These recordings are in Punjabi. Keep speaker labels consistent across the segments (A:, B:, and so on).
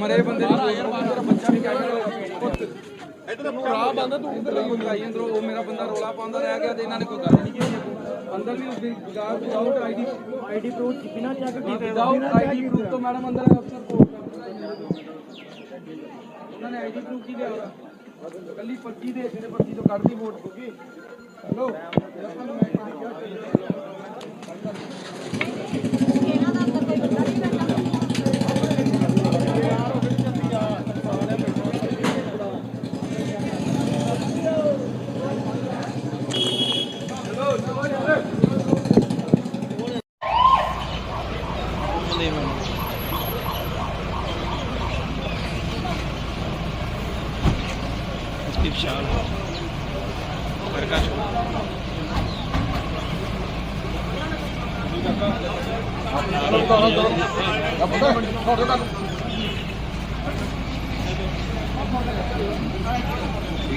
A: ਮਰੇ ਬੰਦੇ ਨੂੰ ਕੋਈ ਮੇਰਾ ਬੱਚਾ ਵੀ ਕਹਿੰਦਾ ਇਧਰ ਭਰਾ ਬੰਦਾ ਤੂੰ ਉਧਰ ਮੰਗਾਈ ਅੰਦਰੋਂ ਉਹ ਮੇਰਾ ਬੰਦਾ ਰੋਲਾ ਪਾਉਂਦਾ ਰਹਿ ਗਿਆ ਤੇ ਇਹਨਾਂ ਨੇ ਕੋਈ ਗੱਲ ਨਹੀਂ ਕੀਤੀ ਅੰਦਰ ਵੀ ਉਸ ਦੀ ਗਾਰ ਵਿਦਾਊਟ ਆਈਡੀ ਆਈਡੀ ਪ੍ਰੂਫ ਬਿਨਾ ਚੈੱਕ ਕੀਤੇ ਵਿਦਾਊਟ ਆਈਡੀ ਪ੍ਰੂਫ ਤੋਂ ਮੈਡਮ ਅੰਦਰ ਅਫਸਰ ਕੋਲ ਉਹਨਾਂ ਨੇ ਆਈਡੀ ਪ੍ਰੂਫ ਕੀ ਲਿਆ ਉਹਦਾ ਕੱਲੀ ਪਰਚੀ ਦੇ ਜਿਹੜੇ ਪਰਚੀ ਤੋਂ ਕੱਢਦੀ ਵੋਟ ਕਿਉਂਕਿ ਹੈਲੋ
B: ਇਹਨਾਂ ਦਾ ਅੰਦਰ ਕੋਈ ਬੰਦਾ ਨਹੀਂ ਬੈਠਾ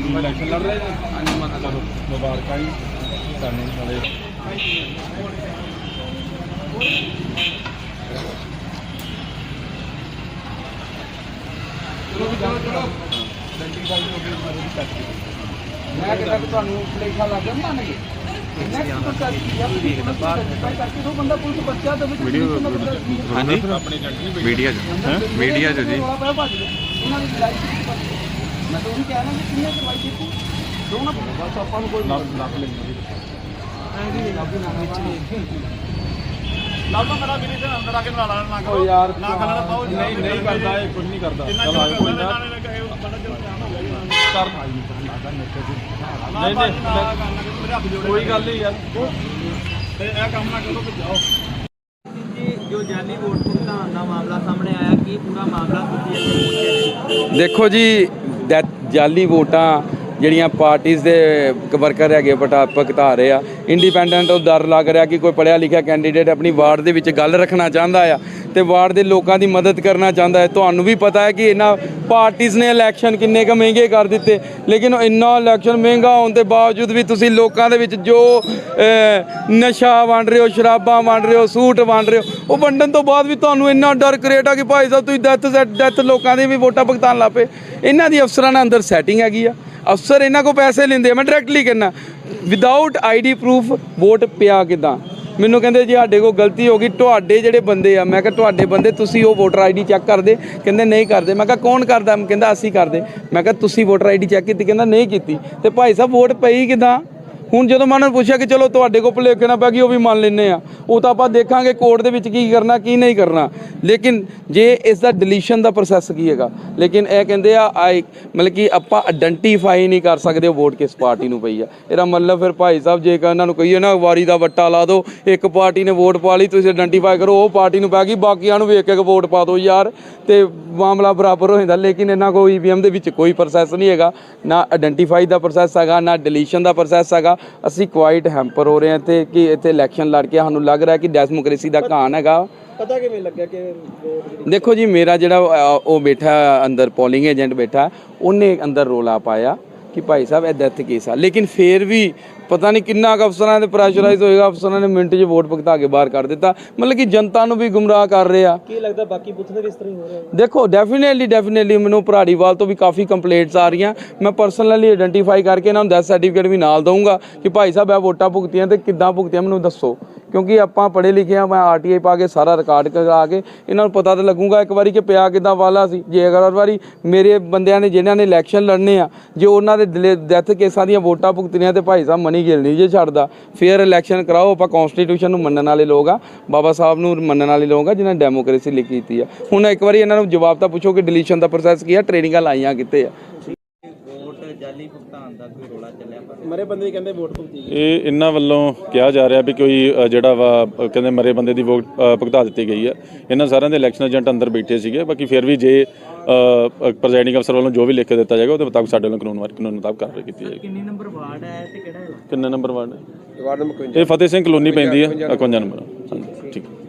A: ਇਲੈਕਸ਼ਨ ਲੜ ਰਹੇ ਨੇ। ਹਾਂਜੀ ਮਤਲਬ ਮੁਬਾਰਕਾਂ ਜੀ ਸਾਨੂੰ ਨਾਲੇ ਚਲੋ ਵੀ ਚਲੋ ਚਲੋ ਮੈਂ ਕਹਿੰਦਾ ਕਿ ਤੁਹਾਨੂੰ ਪਲੇਖਾ ਲੱਗ ਗਿਆ ਮੰਨਗੇ ਵੀਡੀਓ
C: ਹਾਂਜੀ। ਮੀਡੀਆ ਚ। ਮੀਡੀਆ ਚ ਜੀ।
A: ਮੈਂ ਤਾਂ ਉਹੀ ਕਹਿ ਰਿਹਾ ਕਿ ਕਿੰਨੇ ਕਰਵਾਈ ਕੀਤੀ ਦੋ ਨਾ ਬਸ ਆਪਾਂ ਨੂੰ ਕੋਈ ਲੱਭ ਲੱਭ ਲੈਂਦੇ
D: ਲੱਭ ਮੇਰਾ ਵੀਰੇ ਤੇ ਅੰਦਰ ਆ ਕੇ ਨਾਲ ਨਾ ਕਰੋ
A: ਯਾਰ
D: ਨਾ ਗੱਲ ਨਾ ਪਾਓ
A: ਨਹੀਂ ਨਹੀਂ ਕਰਦਾ ਇਹ ਕੁਝ ਨਹੀਂ ਕਰਦਾ। ਚਲ ਆਇਓ ਕੋਈ ਨਾ। ਕਰ
D: ਨਹੀਂ ਨਹੀਂ ਮੇਰੇ ਹੱਥ ਜੋੜੇ
A: ਕੋਈ ਗੱਲ ਨਹੀਂ ਯਾਰ।
D: ਤੇ ਇਹ ਕੰਮ ਨਾ ਕਰੋ ਕਿ ਜਾਓ।
E: ਜੀ ਜੋ ਜਾਲੀ ਵੋਟ ਭੁਗਤਾਨ ਦਾ ਮਾਮਲਾ ਸਾਹਮਣੇ ਆਇਆ। ਕੀ ਪੂਰਾ ਮਾਮਲਾ ਤੁਸੀਂ?
F: ਦੇਖੋ ਜੀ ਡੈ- ਜਾਲੀ ਵੋਟਾਂ ਜਿਹੜੀਆਂ ਪਾਰਟੀਆਂ ਦੇ ਵਰਕਰ ਹੈਗੇ ਪਟਾ ਭੁਗਤਾ ਰਹੇ ਆ ਇੰਡੀਪੈਂਡੈਂਟ ਤੋਂ ਡਰ ਲੱਗ ਰਿਹਾ ਕਿ ਕੋਈ ਪੜਿਆ ਲਿਖਿਆ ਕੈਂਡੀਡੇਟ ਆਪਣੀ ਵਾਰਡ ਦੇ ਵਿੱਚ ਗੱਲ ਰੱਖਣਾ ਚਾਹੁੰਦਾ ਆ ਤੇ ਵਾਰਡ ਦੇ ਲੋਕਾਂ ਦੀ ਮਦਦ ਕਰਨਾ ਚਾਹੁੰਦਾ ਹੈ। ਤੁਹਾਨੂੰ ਵੀ ਪਤਾ ਹੈ ਕਿ ਇਹਨਾਂ ਪਾਰਟੀਆਂ ਨੇ ਇਲੈਕਸ਼ਨ ਕਿੰਨੇ ਕੁ ਮਹਿੰਗੇ ਕਰ ਦਿੱਤੇ, ਲੇਕਿਨ ਇੰਨਾ ਇਲੈਕਸ਼ਨ ਮਹਿੰਗਾ ਹੋਣ ਦੇ ਬਾਵਜੂਦ ਵੀ ਤੁਸੀਂ ਲੋਕਾਂ ਦੇ ਵਿੱਚ ਜੋ ਨਸ਼ਾ ਵੰਡ ਰਹੇ ਹੋ, ਸ਼ਰਾਬਾਂ ਵੰਡ ਰਹੇ ਹੋ, ਸੂਟ ਵੰਡ ਰਹੇ ਹੋ, ਉਹ ਵੰਡਣ ਤੋਂ ਬਾਅਦ ਵੀ ਤੁਹਾਨੂੰ ਇੰਨਾ ਡਰ ਕ੍ਰੀਏਟ ਆ ਕਿ ਭਾਈ ਸਾਹਿਬ ਤੁਸੀਂ ਡੈਥ ਡੈਥ ਲੋਕਾਂ ਦੀ ਵੀ ਵੋਟਾਂ ਭੁਗਤਾਨ ਲਾਪੇ ਇਹਨਾਂ ਦੀ ਅਫਸਰਾਂ ਨਾਲ ਅੰਦਰ ਸੈਟਿੰਗ ਹੈਗੀ ਆ। ਅਫਸਰ ਇਹਨਾਂ ਕੋ ਪੈਸੇ ਲੈਂਦੇ ਆ, ਮੈਂ ਡਾਇਰੈਕਟਲੀ ਕਹਿੰਦਾ ਵਿਦਆਊਟ ਆਈਡੀ ਪ੍ਰੂਫ ਵੋਟ ਪਿਆ ਕਿਦਾਂ? ਮੈਨੂੰ ਕਹਿੰਦੇ ਜੀ ਸਾਡੇ ਕੋਲ ਗਲਤੀ ਹੋ ਗਈ, ਤੁਹਾਡੇ ਜਿਹੜੇ ਬੰਦੇ ਆ, ਮੈਂ ਕਿਹਾ ਤੁਹਾਡੇ ਬੰਦੇ ਤੁਸੀਂ ਉਹ ਵੋਟਰ ਆਈਡੀ ਚੈੱਕ ਕਰਦੇ, ਕਹਿੰਦੇ ਨਹੀਂ ਕਰਦੇ। ਮੈਂ ਕਿਹਾ ਕੌਣ ਕਰਦਾ? ਕਹਿੰਦਾ ਅਸੀਂ ਕਰਦੇ। ਮੈਂ ਕਿਹਾ ਤੁਸੀਂ ਵੋਟਰ ਆਈਡੀ ਚੈੱਕ ਕੀਤੀ, ਕਹਿੰਦਾ ਨਹੀਂ ਕੀਤੀ। ਤੇ ਭਾਈ ਸਾਹਿਬ ਵੋਟ ਪਈ ਕਿਦਾਂ? ਹੁਣ ਜਦੋਂ ਮੈਂ ਉਹਨਾਂ ਨੂੰ ਪੁੱਛਿਆ ਕਿ ਚਲੋ ਤੁਹਾਡੇ ਕੋਲ ਭੁਲੇਖੇ ਨਾ ਪੈ ਗਈ, ਉਹ ਵੀ ਮੰਨ ਲੈਂਦੇ ਆ। ਉਹ ਤਾਂ ਆਪਾਂ ਦੇਖਾਂਗੇ ਕੋਰਟ ਦੇ ਵਿੱਚ ਕੀ ਕਰਨਾ, ਕੀ ਨਹੀਂ ਕਰਨਾ। ਲੇਕਿਨ ਜੇ ਇਸ ਦਾ ਡਿਲੀਸ਼ਨ ਦਾ ਪ੍ਰੋਸੈਸ ਕੀ ਹੈਗਾ? ਲੇਕਿਨ ਇਹ ਕਹਿੰਦੇ ਆ ਆਈ ਮਤਲਬ ਕਿ ਆਪਾਂ ਆਇਡੈਂਟੀਫਾਈ ਨਹੀਂ ਕਰ ਸਕਦੇ, ਉਹ ਵੋਟ ਕਿਸ ਪਾਰਟੀ ਨੂੰ ਪਈ ਆ। ਇਹਦਾ ਮਤਲਬ ਫਿਰ ਭਾਈ ਸਾਹਿਬ, ਜੇ ਇਹਨਾਂ ਨੂੰ ਕਹੀਏ ਨਾ, ਵਾਰੀ ਦਾ ਵੱਟਾ ਲਾ ਦਿਓ, ਇੱਕ ਪਾਰਟੀ ਨੇ ਵੋਟ ਪਾ ਲਈ, ਤੁਸੀਂ ਆਇਡੈਂਟੀਫਾਈ ਕਰੋ, ਉਹ ਪਾਰਟੀ ਨੂੰ ਪੈ ਗਈ, ਬਾਕੀਆਂ ਨੂੰ ਵੇਖ ਕੇ ਵੋਟ ਪਾ ਦਿਓ ਯਾਰ। ਤੇ ਮਾਮਲਾ ਬਰਾਬਰ ਹੋ ਜਾਂਦਾ, ਲੇਕਿਨ ਇਹਨਾਂ ਕੋਲ ਈਵੀਐਮ ਦੇ ਵਿੱਚ ਕੋਈ ਪ੍ਰੋਸੈਸ ਨਹੀਂ ਹੈਗਾ। ਨਾ ਆਇਡੈਂਟੀਫਾਈ ਦਾ ਪ੍ਰੋਸੈਸ ਹੈਗਾ, ਨਾ ਡਿਲੀਸ਼ਨ ਦਾ ਪ੍ਰੋਸੈਸ ਹੈਗਾ। ਅਸੀਂ ਕੁਆਇਟ ਹੈਂਪਰ ਹੋ ਰਹੇ ਹਾਂ ਇੱਥੇ ਕਿ ਇੱਥੇ ਇਲੈਕਸ਼ਨ ਲੜ ਕੇ ਸਾਨੂੰ ਲੱਗ ਰਿਹਾ ਕਿ ਡੈਮੋਕ੍ਰੇਸੀ ਦਾ ਘਾਣ ਹੈਗਾ।
E: ਪਤਾ ਕਿਵੇਂ ਲੱਗਿਆ ਕਿ ਜਿਹੜੀ
F: ਦੇਖੋ ਜੀ ਮੇਰਾ ਜਿਹੜਾ ਅ, ਉਹ ਬੈਠਾ ਅੰਦਰ ਪੋਲਿੰਗ ਏਜੰਟ ਬੈਠਾ ਉਹਨੇ ਅੰਦਰ ਰੋਲਾ ਪਾਇਆ ਕਿ ਭਾਈ ਸਾਹਿਬ ਇਹ ਡੈਥ ਕੇਸ ਆ। ਲੇਕਿਨ ਫੇਰ ਵੀ ਪਤਾ ਨਹੀਂ ਕਿੰਨਾ ਕੁ ਅਫਸਰਾਂ ਦੇ ਪ੍ਰੈਸ਼ਰਾਈਜ਼ ਹੋਏਗਾ ਅਫਸਰਾਂ ਨੇ ਮਿੰਟ 'ਚ ਵੋਟ ਭੁਗਤਾ ਕੇ ਬਾਹਰ ਕਰ ਦਿੱਤਾ। ਮਤਲਬ ਕਿ ਜਨਤਾ ਨੂੰ ਵੀ ਗੁੰਮਰਾਹ ਕਰ ਰਹੇ ਆ।
E: ਕੀ ਲੱਗਦਾ ਬਾਕੀ ਬੁੱਥ ਦੇ ਕਿਸ ਤਰ੍ਹਾਂ ਹੀ ਹੋ ਰਿਹਾ
F: ਦੇਖੋ ਡੈਫੀਨੇਟਲੀ ਡੈਫੀਨੇਟਲੀ ਮੈਨੂੰ ਭਰਾੜੀਵਾਲ ਤੋਂ ਵੀ ਕਾਫੀ ਕੰਪਲੇਂਟਸ ਆ ਰਹੀਆਂ। ਮੈਂ ਪਰਸਨਲੀ ਆਇਡੈਂਟੀਫਾਈ ਕਰਕੇ ਇਹਨਾਂ ਨੂੰ ਡੈਥ ਸਰਟੀਫਿਕੇਟ ਵੀ ਨਾਲ ਦਊਂਗਾ ਕਿ ਭਾਈ ਸਾਹਿਬ ਇਹ ਵੋਟਾਂ ਭੁਗਤੀਆਂ ਤੇ ਕਿੱਦਾਂ ਭੁਗਤੀਆਂ ਮੈਨੂੰ ਦੱਸੋ। ਕਿਉਂਕਿ ਆਪਾਂ ਪੜ੍ਹੇ ਲਿਖੇ ਆ, ਮੈਂ ਆਰਟੀਆਈ ਪਾ ਕੇ ਸਾਰਾ ਰਿਕਾਰਡ ਕਰਾ ਕੇ ਇਹਨਾਂ ਨੂੰ ਪਤਾ ਤਾਂ ਲੱਗੂਗਾ ਇੱਕ ਵਾਰੀ ਕਿ ਪਿਆ ਕਿੱਦਾਂ ਵਾਲਾ ਸੀ। ਜੇ ਅਗਰ ਵਾਰੀ ਮੇਰੇ ਬੰਦਿਆਂ ਨੇ ਜਿਨ੍ਹਾਂ ਨੇ ਇਲੈਕਸ਼ਨ ਲੜਨੇ ਆ, ਜੇ ਉਹਨਾਂ ਦੇ ਡੈਥ ਕੇਸਾਂ ਦੀਆਂ ਵੋਟਾਂ ਭੁਗਤਣੀਆਂ ਤੇ ਭਾਈ ਸਾਹਿਬ ਮਨੀ ਗਿਲ ਨਹੀਂ ਜੇ ਛੱਡਦਾ, ਫੇਰ ਇਲੈਕਸ਼ਨ ਕਰਾਓ। ਆਪਾਂ ਕਨਸਟੀਟਿਊਸ਼ਨ ਨੂੰ ਮੰਨਣ ਵਾਲੇ ਲੋਕ ਆ, ਬਾਬਾ ਸਾਹਿਬ ਨੂੰ ਮੰਨਣ ਵਾਲੇ ਲੋਕ ਆ, ਜਿਨ੍ਹਾਂ ਨੇ ਡੈਮੋਕ੍ਰੇਸੀ ਲਿਖੀ ਕੀਤੀ ਆ। ਹੁਣ ਇੱਕ ਵਾਰੀ ਇਹਨਾਂ ਨੂੰ ਜਵਾਬ ਤਾਂ ਪੁੱਛੋ ਕਿ ਡਿਲੀਸ਼ਨ ਦਾ ਪ੍ਰੋਸੈਸ ਕੀ ਆ ਟ੍ਰੇਨਿੰਗਾਂ ਲਾਈਆਂ ਕਿੱਥੇ ਆ?
E: ਵੋਟ ਜਾਲੀ ਭੁਗਤਾਨ ਦਾ ਕੋਈ ਰੋਲਾ ਚੱਲਿਆ ਪਰ
D: ਮਰੇ ਬੰਦੇ ਕਹਿੰਦੇ ਵੋਟ ਭੁਗਤੀ
G: ਇਹ ਇਹਨਾਂ ਵੱਲੋਂ ਕਿਹਾ ਜਾ ਰਿਹਾ ਵੀ ਕੋਈ ਅ, ਜਿਹੜਾ ਵਾ ਅ, ਕਹਿੰਦੇ ਮਰੇ ਬੰਦੇ ਦੀ ਵੋਟ ਅ, ਭੁਗਤਾ ਦਿੱਤੀ ਗਈ ਹੈ। ਇਹਨਾਂ ਸਾਰਿਆਂ ਦੇ ਇਲੈਕਸ਼ਨ ਏਜੰਟ ਅੰਦਰ ਬੈਠੇ ਸੀਗੇ। ਬਾਕੀ ਫਿਰ ਵੀ ਜੇ ਪ੍ਰੈਜ਼ਾਈਡਿੰਗ ਅਫਸਰ ਵੱਲੋਂ ਜੋ ਵੀ ਲਿਖ ਕੇ ਦਿੱਤਾ ਜਾਏਗਾ ਉਹਦੇ ਮੁਤਾਬਕ ਸਾਡੇ ਵੱਲੋਂ ਕਾਨੂੰਨ ਕਾਨੂੰਨ ਮੁਤਾਬਕ ਕਾਰਵਾਈ ਕੀਤੀ ਜਾਏਗੀ।
E: ਕਿੰਨੀ ਨੰਬਰ ਵਾਰਡ ਹੈ ਤੇ ਕਿਹੜਾ ਇਲਾਕਾ
G: ਕਿੰਨੇ ਨੰਬਰ ਵਾਰਡ ਹੈ? ਵਾਰਡ ਨੰਬਰ 51 ਇਹ ਫਤਿਹ ਸਿੰਘ ਕਲੋਨੀ ਪੈਂਦੀ ਹੈ। 51 ਨੰਬਰ। ਹਾਂਜੀ ਠੀਕ ਹੈ।